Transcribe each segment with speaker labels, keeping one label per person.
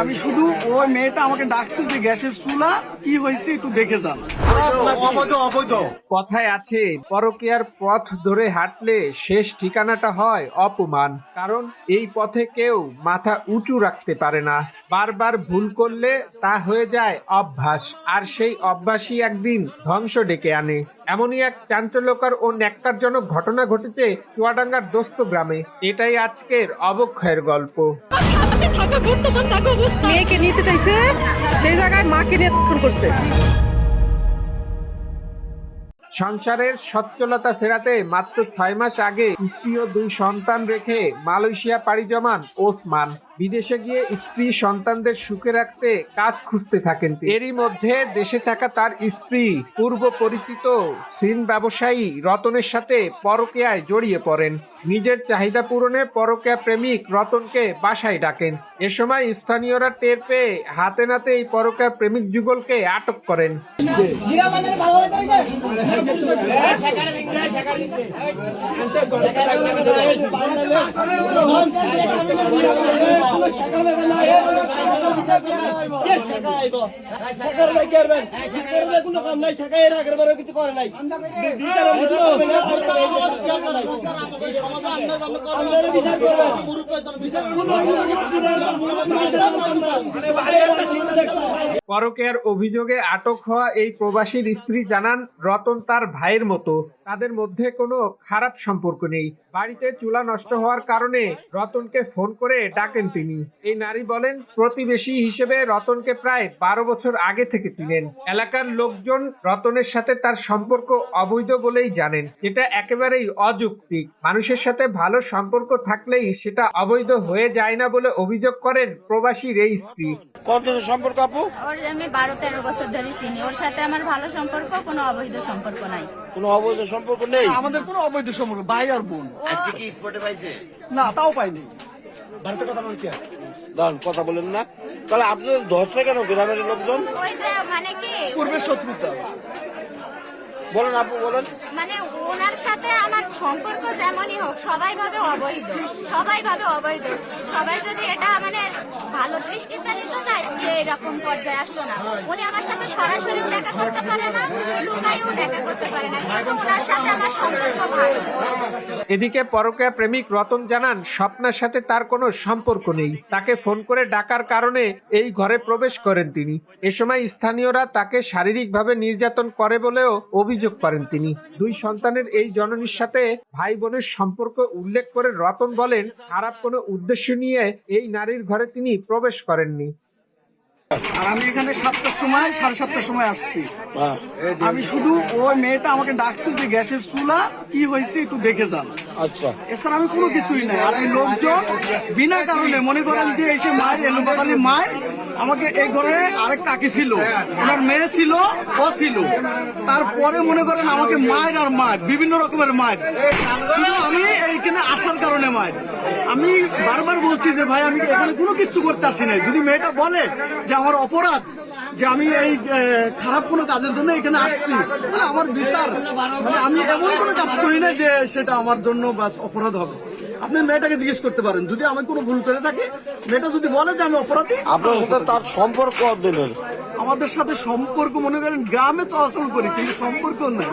Speaker 1: আমি শুধু ওই মেয়েটা আমাকে ডাকছে যে গ্যাসের চুলা কি হয়েছে একটু দেখে যান।
Speaker 2: কথায় আছে পরকীয়ার পথ ধরে হাঁটলে শেষ ঠিকানাটা হয় অপমান। কারণ এই পথে কেউ মাথা উঁচু রাখতে পারে না। বারবার ভুল করলে তা হয়ে যায় অভ্যাস আর সেই অভ্যাসই একদিন ধ্বংস ডেকে আনে। এমনই এক চাঞ্চল্যকর ও ন্যাক্কারজনক ঘটনা ঘটেছে চুয়াডাঙ্গার দোস্ত গ্রামে। এটাই আজকের অবক্ষয়ের গল্প।
Speaker 3: মেয়েকে নিতে চাইছে সেই জায়গায় মাকে নিয়ে ফোন করছে।
Speaker 2: সংসারের সচ্ছলতা ফেরাতে মাত্র ছয় মাস আগে স্ত্রী ও দুই সন্তান রেখে মালয়েশিয়া পাড়ি জমান ওসমান। বিদেশে গিয়ে স্ত্রী সন্তানদের সুখে রাখতে কাজ খুঁজতে থাকেন এরই মধ্যে দেশে থাকা তার স্ত্রী, পূর্ব পরিচিত সিন ব্যবসায়ী রতনের সাথে পরকীয়ায় জড়িয়ে পড়েন। নিজের চাহিদা পূরণে পরকীয়া প্রেমিক রতনকে বাসায় ডাকেন। এ সময় স্থানীয়রা টের পেয়ে হাতে নাতে এই পরকীয়া প্রেমিক যুগলকে আটক করেন। পরকেয়ার অভিযোগে আটক হওয়া এই প্রবাসীর স্ত্রী জানান, রতন তার ভাইয়ের মতো। তাদের মধ্যে কোনো খারাপ সম্পর্ক নেই। বাড়িতে চুলা নষ্ট হওয়ার কারণে রতনকে ফোন করে ডাকেন তিনি। এই নারী বলেন প্রতিবেশী হিসেবে রতনকে প্রায় বারো বছর আগে থেকে চিনেন। এলাকার লোকজন রতনের সাথে তার সম্পর্ক অবৈধ বলেই জানেন। যেটা একেবারেই অযৌক্তিক। মানুষের সাথে ভালো সম্পর্ক থাকলেই সেটা অবৈধ হয়ে যায় না বলে অভিযোগ করেন প্রবাসীর এই স্ত্রী।
Speaker 4: কতদিনের সম্পর্ক আপু?
Speaker 5: ওর আমি বারো তেরো বছর ধরে চিনি। ওর সাথে আমার ভালো সম্পর্ক কোনো অবৈধ সম্পর্ক নাই।
Speaker 4: কোনো অবৈধ সম্পর্ক নেই?
Speaker 1: আমাদের কোনো অবৈধ সম্পর্ক ভাই আর বোন।
Speaker 4: আজকে কি স্পটে পাইছে?
Speaker 1: না তাও পাইনি।
Speaker 4: দাঁড়ান কথা বলেন না। তাহলে আপনাদের ধরছে কেন গ্রামের লোকজন?
Speaker 5: মানে কি?
Speaker 1: পূর্বের শত্রুতা।
Speaker 4: বলেন আপু বলেন।
Speaker 5: মানে ওনার সাথে আমার সম্পর্ক যেমনই হোক সবাই ভাবে অবৈধ। সবাই ভাবে অবৈধ। সবাই যদি এটা মানে ভালো দৃষ্টিতে নিত না এরকম পর্যায়ে আসতো না। উনি আমার সাথে সরাসরিও দেখা করতে পারে না লুকাইও দেখা করতে পারে না। কিন্তু ওনার সাথে আমার সম্পর্ক ভালো।
Speaker 2: এদিকে পরকীয়া প্রেমিক রতন জানান, স্বপ্নার সাথে তার কোনো সম্পর্ক নেই। তাকে ফোন করে ডাকার কারণে এই ঘরে প্রবেশ করেন তিনি। এ সময় স্থানীয়রা তাকে শারীরিকভাবে নির্যাতন করে বলেও অভিযোগ করেন তিনি। দুই সন্তানের এই জননীর সাথে ভাই বোনের সম্পর্ক উল্লেখ করে রতন বলেন, খারাপ কোনো উদ্দেশ্য নিয়ে এই নারীর ঘরে তিনি প্রবেশ করেননি।
Speaker 1: আর আমি এখানে সাতটার সময় সাড়ে সাতটার সময় আসছি।
Speaker 4: হ্যাঁ।
Speaker 1: আমি শুধু ওই মেয়েটা আমাকে ডাকছে যে গ্যাসের চুলা কি হয়েছে একটু দেখে যান।
Speaker 4: আচ্ছা।
Speaker 1: এছাড়া আমি কোনো কিছুই নাই। আর এই লোকজন বিনা কারণে মনে করেন যে এসে মায়ের এলোপাতালি মায়ের আমাকে এই ঘরে আরেক কাকি ছিল। ওনার মেয়ে ছিল ও ছিল। তারপরে মনে করেন আমাকে মায়ের আর মায়ের বিভিন্ন রকমের মায়ের। শুধু আমি এইখানে আসার কারণে মায়ের। আমি বারবার বলছি যে ভাই আমি এখানে কোনো কিছু করতে আসি নাই। যদি মেয়েটা বলে যে আমার অপরাধ যে আমি এই খারাপ কোনো কাজের জন্য এখানে আসছি মানে আমার বিচার মানে আমি এমন কোনো কাজ করি না যে সেটা আমার জন্য বাস অপরাধ হবে। আপনি মেয়েটাকে জিজ্ঞেস করতে পারেন যদি আমি কোনো ভুল করে থাকি মেয়েটা যদি বলে যে আমি অপরাধী
Speaker 4: আপনার সাথে তার সম্পর্ক কতদিনের
Speaker 1: আমাদের সাথে সম্পর্ক মনে করেন গ্রামে চলাচল করি কিন্তু সম্পর্ক নেই।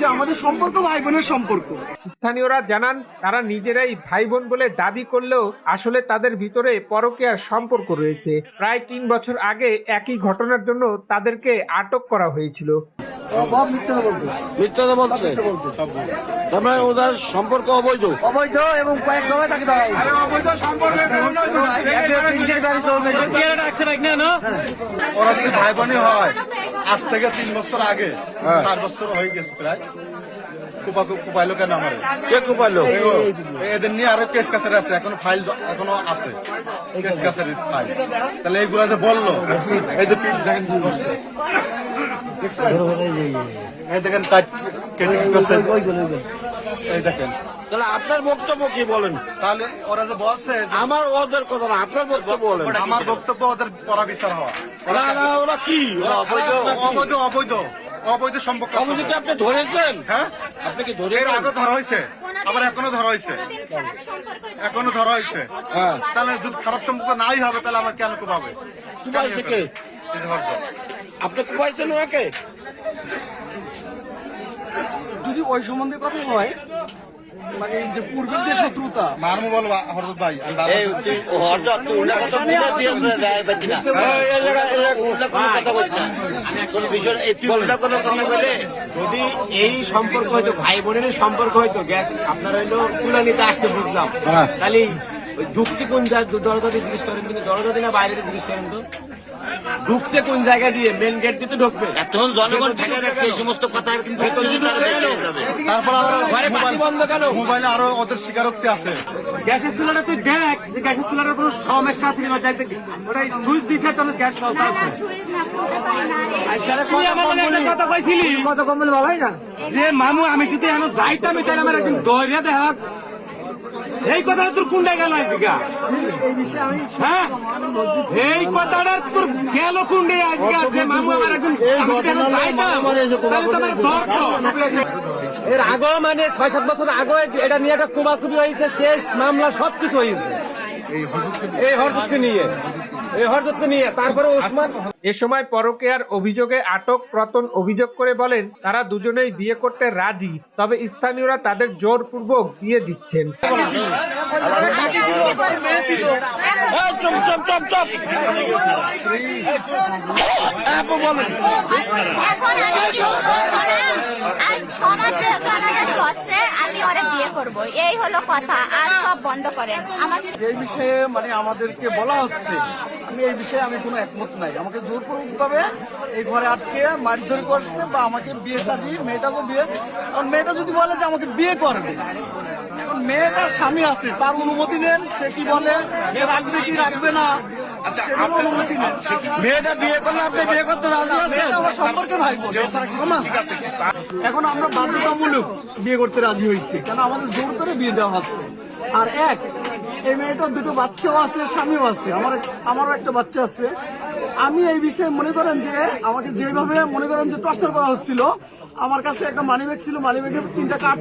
Speaker 1: যে আমাদের সম্পর্ক ভাই বোনের সম্পর্ক।
Speaker 2: স্থানীয়রা জানান তারা নিজেরাই ভাই বোন বলে দাবি করলেও আসলে তাদের ভিতরে পরকীয়ার সম্পর্ক রয়েছে। প্রায় তিন বছর আগে একই ঘটনার জন্য তাদেরকে আটক করা হয়েছিল।
Speaker 4: মিথ্যা বলছে। তার মানে ওদের সম্পর্ক অবৈধ?
Speaker 1: অবৈধ এবং কয়েক দফায় তাকে ধরা অবৈধ সম্পর্ক
Speaker 6: ওরা যদি ভাই বোনই হয় আজ থেকে তিন বছর আগে চার বছর হয়ে গেছে প্রায়। কুপা কুপাইলো কেন আমার?
Speaker 4: কে কুপাইলো?
Speaker 6: এদের নিয়ে আরও কেস কাছারি আছে এখন ফাইল এখনও আছে। কেস কাছারির ফাইল তাহলে এইগুলা যে বলল এই যে পিঠ দেখেন এই দেখেন কেটে এই দেখেন।
Speaker 4: তাহলে আপনার বক্তব্য কি বলেন?
Speaker 6: তাহলে ওরা যে বলছে
Speaker 4: আমার ওদের কথা না আপনার বক্তব্য বলেন।
Speaker 6: আমার বক্তব্য ওদের পরা বিচার হওয়া।
Speaker 4: না না ওরা কি? ওরা অবৈধ।
Speaker 6: অবৈধ অবৈধ। অবৈধ সম্পর্ক
Speaker 4: অবৈধ কি আপনি ধরেছেন?
Speaker 6: হ্যাঁ?
Speaker 4: আপনি কি ধরে
Speaker 6: আগে ধরা হয়েছে। আবার এখনও ধরা হয়েছে। এখনও ধরা হয়েছে।
Speaker 4: হ্যাঁ।
Speaker 6: তাহলে যদি খারাপ সম্পর্ক নাই হবে তাহলে আমার কেন কোপাবে
Speaker 4: কুপাইছে কে?
Speaker 6: এই যে হরজত।
Speaker 4: আপনি কুপাইছেন ওনাকে?
Speaker 1: যদি ওই সম্বন্ধে কথা হয় মানে যে পূর্বের যে শত্রুতা
Speaker 6: মারমু বল হরজত ভাই
Speaker 4: এই
Speaker 6: বলছি।
Speaker 4: হরজত কথা বুঝে দিয়ে আমরা রায় পাচ্ছি না এই, এই জায়গায় এই জায়গায় উল্টা কোনো কথা বলছি না কোন বিষয় এই তুই উল্টা কোনো কথা বলে
Speaker 7: যদি এই সম্পর্ক হয়তো ভাই বোনের সম্পর্ক হয়তো গ্যাস আপনার হইল চুলা নিতে আসছে বুঝলাম তাহলে ঢুকছে কোন দরজা দিয়ে জিজ্ঞেস করেন কিন্তু দরজা দিয়ে না বাইরে জিজ্ঞেস করেন তো ঢুকছে কোন জায়গা দিয়ে? মেন গেট দিয়ে তো ঢুকবে।
Speaker 4: এখন জনগণ ঠেকে রাখছে এই সমস্ত কথা কিন্তু
Speaker 6: তারপর আবার
Speaker 7: ঘরে বাতি বন্ধ কেন?
Speaker 6: মোবাইলে আরও ওদের স্বীকারোক্তি আছে।
Speaker 7: গ্যাসের চুলাটা তুই দেখ যে গ্যাসের চুলাটার কোনো সমস্যা আছে কিনা দেখ দেখ। ওটা সুইচ দিছে তাহলে গ্যাস চলতে আছে। মনে কথা কইছিলি।
Speaker 1: ভালোই না
Speaker 7: যে মামু আমি যদি এখন যাইতাম তাহলে আমার একদিন দৌড়িয়া দেখ এই কথাটা তোর কুন্ডে গেল আজকা
Speaker 1: এই বিষয়ে আমি
Speaker 7: হ্যাঁ? এই কথাটা তোর গেল কুন্ডে আজকে আছে মামু আমার ধরতো এর আগেও মানে ছয় সাত বছর আগে এটা নিয়ে একটা কুবাকুবি হয়েছে কেস মামলা সবকিছু হয়েছে। এই হরজতকে নিয়ে। নিয়ে তারপরে ওসমান
Speaker 2: এ সময় পরকেয়ার অভিযোগে আটক রতন অভিযোগ করে বলেন তারা দুজনেই বিয়ে করতে রাজি তবে স্থানীয়রা তাদের জোরপূর্বক বিয়ে দিচ্ছেন।
Speaker 4: চুপ চুপ চুপ চুপ। আপু বলেন।
Speaker 5: এখন আমি কিছু বলব না আজ সমাজ যেহেতু আমাদের আমি ওরে বিয়ে করব। এই হলো কথা আর সব বন্ধ করেন। আমার
Speaker 1: এই বিষয়ে মানে আমাদেরকে বলা হচ্ছে আমি এই বিষয়ে আমি কোনো একমত নাই। আমাকে জোরপূর্বক ভাবে এই ঘরে আটকে মারধর করছে বা আমাকে বিয়ে শাদি মেয়েটাকে বিয়ে কারণ মেয়েটা যদি বলে যে আমাকে বিয়ে করবে এখন মেয়েটার স্বামী আছে তার অনুমতি নেন সে কি বলে? রাখবে কি রাখবে না?
Speaker 4: মেয়েটা বিয়ে করলে আপনি বিয়ে করতে রাজি আছেন?
Speaker 1: সম্পর্কে ভাই। এখন আমরা বাধ্যতামূলক বিয়ে করতে রাজি হয়েছি। কেন আমাদের জোর করে বিয়ে দেওয়া হচ্ছে। আর এক এই মেয়েটার দুটো বাচ্চাও আছে স্বামীও আছে। আমার আমারও একটা বাচ্চা আছে। আমি এই বিষয়ে মনে করেন যে আমাকে যেভাবে মনে করেন যে টর্চার করা হচ্ছিল আমার কাছে একটা মানি ব্যাগ ছিল মানি ব্যাগে তিনটা আহ,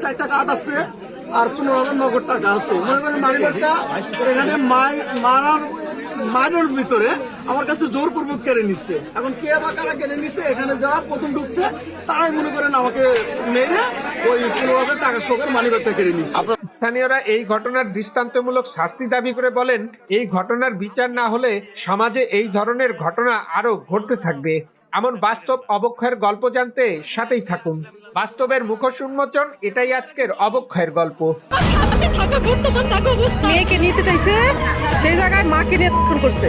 Speaker 1: চারটা কাঠ আছে। আর পনেরো হাজার নগদ টাকা আছে মনে করেন মানি এখানে মারার মাইনের ভিতরে আমার কাছে জোরপূর্বক কেড়ে নিচ্ছে। এখন কে বা কারা কেড়ে নিচ্ছে এখানে যারা প্রথম ঢুকছে, তারাই মনে করেন আমাকে মেরে ওই পনেরো কেড়ে নিচ্ছে
Speaker 2: স্থানীয়রা এই ঘটনার দৃষ্টান্তমূলক শাস্তি দাবি করে বলেন, এই ঘটনার বিচার না হলে সমাজে এই ধরনের ঘটনা আরও ঘটতে থাকবে। এমন বাস্তব অবক্ষয়ের গল্প জানতে সাথেই থাকুন। বাস্তবের মুখোশ উন্মোচন, এটাই আজকের অবক্ষয়ের গল্প।
Speaker 3: মেয়েকে নিতে চাইছে, সেই জায়গায় মাকে নিয়ে শুরু করছে।